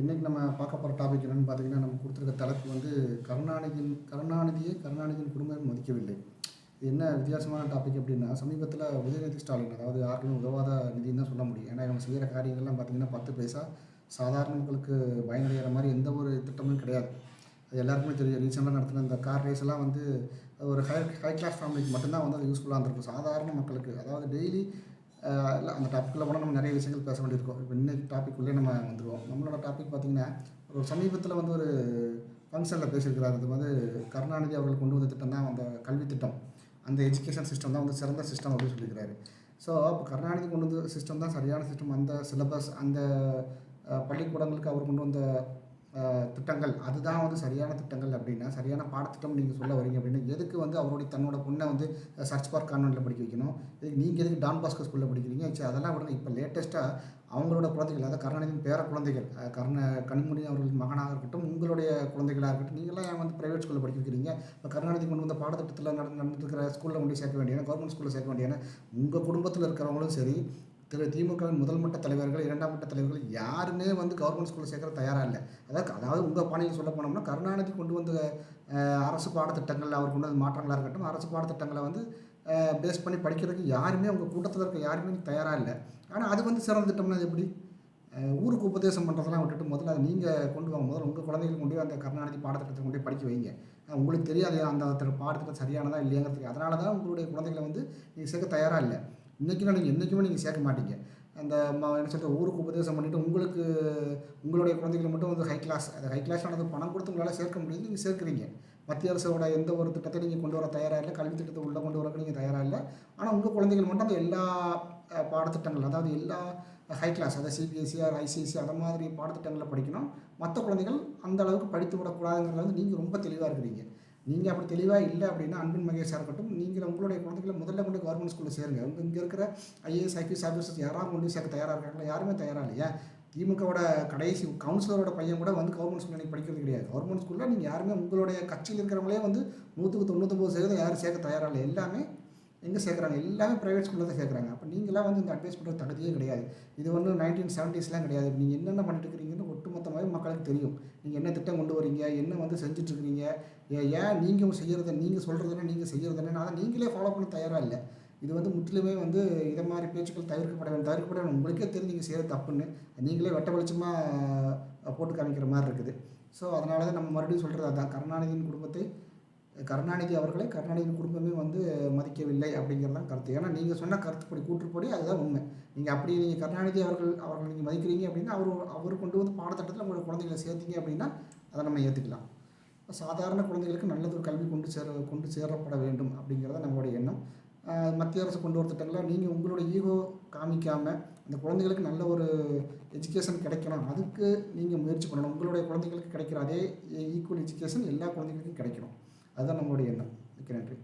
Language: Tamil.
இன்றைக்கி நம்ம பார்க்க போகிற டாபிக் என்னென்னு பார்த்தீங்கன்னா நம்ம கொடுத்துருக்க தலைப்பு வந்து கருணாநிதியின் கருணாநிதியை கருணாநிதியின் குடும்பம் மதிக்கவில்லை. இது என்ன வித்தியாசமான டாபிக் அப்படின்னா சமீபத்தில் உதயநிதி ஸ்டாலின் அதாவது யாருக்குமே உதவாத நிதின்னு தான் சொல்ல முடியும். ஏன்னா இவங்க செய்கிற காரியங்கள்லாம் பார்த்தீங்கன்னா பத்து பைசா சாதாரண மக்களுக்கு பயனடைகிற மாதிரி எந்த ஒரு திட்டமும் கிடையாது. அது எல்லாருக்குமே தெரியும். ரீசெண்டாக நடத்தின இந்த கார் ரேஸ் எல்லாம் வந்து ஒரு ஹை ஹை கிளாஸ் ஃபேமிலிக்கு மட்டும்தான் வந்து அது யூஸ்ஃபுல்லாக இருந்திருக்கும். சாதாரண மக்களுக்கு. அதாவது டெய்லி இல்லை அந்த டாப்பிக்கில் போனால் நம்ம நிறைய விஷயங்கள் பேச வேண்டியிருக்கும். இப்போ இன்னைக்கு டாபிக் உள்ளே நம்ம வந்துடுவோம் நம்மளோட டாபிக் பார்த்திங்கன்னா ஒரு சமீபத்தில் வந்து ஒரு ஃபங்க்ஷனில் பேசியிருக்கிறார். அது வந்து கருணாநிதி அவர்கள் கொண்டு வந்த திட்டம் தான் அந்த கல்வி திட்டம். அந்த எஜுகேஷன் சிஸ்டம் தான் வந்து சிறந்த சிஸ்டம் அப்படின்னு சொல்லியிருக்கிறாரு. ஸோ அப்போ கருணாநிதி கொண்டு வந்த சிஸ்டம் தான் சரியான சிஸ்டம் அந்த சிலபஸ் அந்த பள்ளிக்கூடங்களுக்கு அவர் கொண்டு வந்த திட்டங்கள். அதுதான் வந்து சரியான திட்டங்கள் அப்படின்னா சரியான பாடத்திட்டம் நீங்கள் சொல்ல வரீங்க அப்படின்னா எதுக்கு வந்து அவருடைய தன்னோட பொண்ணை வந்து சர்ச் பார்க் கான்வெண்ட்டில் படிக்க வைக்கணும்? இதுக்கு நீங்கள் எதுக்கு டான் பாஸ்கர் ஸ்கூலில் படிக்கிறீங்க? சரி அதெல்லாம் விடுங்க. இப்போ லேட்டஸ்ட்டாக அவங்களோட குழந்தைகள் அதாவது கருணாநிதியின் பேர குழந்தைகள் கருண கனிமொழி அவர்களின் மகனாக இருக்கட்டும் உங்களுடைய குழந்தைகளாக இருக்கட்டும் நீங்களாம் ஏன் வந்து ப்ரைவேட் ஸ்கூலில் படிக்க வைக்கிறீங்க? இப்போ கருணாநிதி கொண்டு வந்த பாடத்திட்டத்தில் நடந்து நடந்துருக்கிற ஸ்கூலில் கொண்டு போய் சேர்க்க வேண்டியன கவர்மெண்ட் ஸ்கூலில் சேர்க்க வேண்டியன உங்கள் குடும்பத்தில் இருக்கிறவங்களும் சரி திரு திமுகவின் முதல் மட்ட தலைவர்கள் இரண்டாம் மட்ட தலைவர்கள் யாருமே வந்து கவர்மெண்ட் ஸ்கூலில் சேர்க்குற தயாராக இல்லை. அதாவது அதாவது உங்கள் பாணியில் சொல்ல போனோம்னா கருணாநிதி கொண்டு வந்த அரசு பாடத்திட்டங்கள் அவர் கொண்டு வந்த மாற்றங்களாக இருக்கட்டும் அரசு பாடத்திட்டங்களை வந்து பேஸ் பண்ணி படிக்கிறதுக்கு யாருமே உங்கள் கூட்டத்தில் இருக்க யாருமே தயாராக இல்லை. ஆனால் அது வந்து சிறந்த திட்டம்னா அது எப்படி? ஊருக்கு உபதேசம் பண்ணுறதெல்லாம் விட்டுட்டு முதல்ல அதை நீங்கள் கொண்டு வாங்க. முதல்ல உங்கள் குழந்தைகள் கொண்டு போய் அந்த கருணாநிதி பாடத்திட்டத்தை கொண்டு போய் படிக்க வைங்க. உங்களுக்கு தெரியாது அந்த பாடத்திட்டம் சரியானதா இல்லையாங்கிறதுக்கு. அதனால தான் உங்களுடைய குழந்தைகளை வந்து நீங்கள் சேர்க்க தயாராக இல்லை. இன்றைக்கும் நீங்கள் என்றைக்குமே நீங்கள் சேர்க்க மாட்டீங்க. அந்த என்ன சொல்கிறது ஊருக்கு உபதேசம் பண்ணிவிட்டு உங்களுக்கு உங்களுடைய குழந்தைகளை மட்டும் வந்து ஹை கிளாஸ் அது ஹை கிளாஸானது பணம் கொடுத்து உங்களால் சேர்க்க முடியுது நீங்கள் சேர்க்குறீங்க. மத்திய அரசோட எந்த ஒரு திட்டத்தை நீங்கள் கொண்டு வர தயாராக இல்லை கல்வி திட்டத்தை உள்ளே கொண்டு வரக்கு நீங்கள் தயாராக இல்லை. ஆனால் உங்கள் குழந்தைகள் மட்டும் அந்த எல்லா பாடத்திட்டங்கள் அதாவது எல்லா ஹை கிளாஸ் அதாவது சிபிஎஸ்சி ஆர் ஐசிஎஸ்சி அந்த மாதிரி பாடத்திட்டங்களில் படிக்கணும். மற்ற குழந்தைகள் அந்த அளவுக்கு படித்து விடக்கூடாதுங்கிறது வந்து நீங்கள் ரொம்ப தெளிவாக இருக்கிறீங்க. நீங்கள் அப்படி தெளிவாக இல்லை அப்படின்னா அன்பின் மகேஷாக இருக்கட்டும். நீங்கள் உங்களுடைய குழந்தைகளை முதல்ல கொண்டு கவர்மெண்ட் ஸ்கூலில் சேருங்க. உங்கள் இங்கே இருக்கிற ஐஏஎஸ் ஐபிஎஸ் ஆஃபீஸர்ஸ் யாராவது கொண்டு சேர்க்க தயாராக இருக்காங்களா யாருமே தயாராக இல்லையா? திமுகவோட கடைசி கவுன்சிலரோட பையன் கூட வந்து கவர்மெண்ட் ஸ்கூலில் நீங்கள் படிக்கிறது கிடையாது. கவர்மெண்ட் ஸ்கூலில் நீங்கள் யாருமே உங்களுடைய கட்சியில் இருக்கிறவங்களே வந்து நூற்றுக்கு தொண்ணூற்றொம்பது சதவீதம் யாரும் சேர்க்க தயாராக இல்லை. எல்லாமே எங்கே சேர்க்குறாங்க? எல்லாமே ப்ரைவேட் ஸ்கூலில் தான் சேர்க்குறாங்க. அப்போ நீங்களாம் வந்து இந்த அட்வைஸ் பண்ணுற தகுதியே கிடையாது. இது வந்து நைன்டீன் செவன்ட்டீஸ்லாம் கிடையாது. நீங்கள் என்னென்ன பண்ணிட்டு இருக்கிறீங்கன்னு ஒட்டுமொத்தமாகவே மக்களுக்கு தெரியும். நீங்கள் என்ன திட்டம் கொண்டு வரீங்க என்ன வந்து செஞ்சுட்ருக்கிறீங்க ஏன் நீங்கள் செய்கிறத நீங்கள் சொல்கிறதுனா நீங்கள் செய்கிறதுனா அதை நீங்களே ஃபாலோ பண்ண தயாராக இல்லை. இது வந்து முற்றிலுமே வந்து இதை மாதிரி பேச்சுக்கள் தவிர்க்கப்பட வேண்டும் தவிர்க்கப்பட வேண்டும் உங்களுக்கே தெரிஞ்சு நீங்கள் செய்கிறது தப்புன்னு நீங்களே வெட்ட வெளிச்சமாக போட்டு காமிக்கிற மாதிரி இருக்குது. ஸோ அதனால தான் நம்ம மறுபடியும் சொல்கிறது அதுதான் கருணாநிதியின் குடும்பத்தை கருணாநிதி அவர்களை கருணாநிதியின் குடும்பமே வந்து மதிக்கவில்லை அப்படிங்கிறதான் கருத்து. ஏன்னா நீங்கள் சொன்ன கருத்துப்படி கூற்றுப்படி அதுதான் உண்மை. நீங்கள் அப்படி நீங்கள் கருணாநிதி அவர்கள் அவர்கள் நீங்கள் மதிக்கிறீங்க அப்படின்னா அவர் அவர் கொண்டு வந்து பாடத்திட்டத்தில் உங்களோட குழந்தைகளை சேர்த்தீங்க அப்படின்னா அதை நம்ம ஏற்றுக்கலாம் சாதாரண குழந்தைகளுக்கு நல்லது ஒரு கல்வி கொண்டு சேர கொண்டு சேரப்பட வேண்டும் அப்படிங்கிறத நம்மளுடைய எண்ணம். மத்திய அரசு கொண்டு வர திட்டங்களை நீங்கள் உங்களோட ஈகோ காமிக்காமல் அந்த குழந்தைகளுக்கு நல்ல ஒரு எஜுகேஷன் கிடைக்கணும். அதுக்கு நீங்கள் முயற்சி பண்ணணும். உங்களுடைய குழந்தைகளுக்கு கிடைக்கிற அதே ஈக்குவல் எஜுகேஷன் எல்லா குழந்தைகளுக்கும் கிடைக்கணும். அதுதான் நம்மளுடைய எண்ணம். மிக்க நன்றி.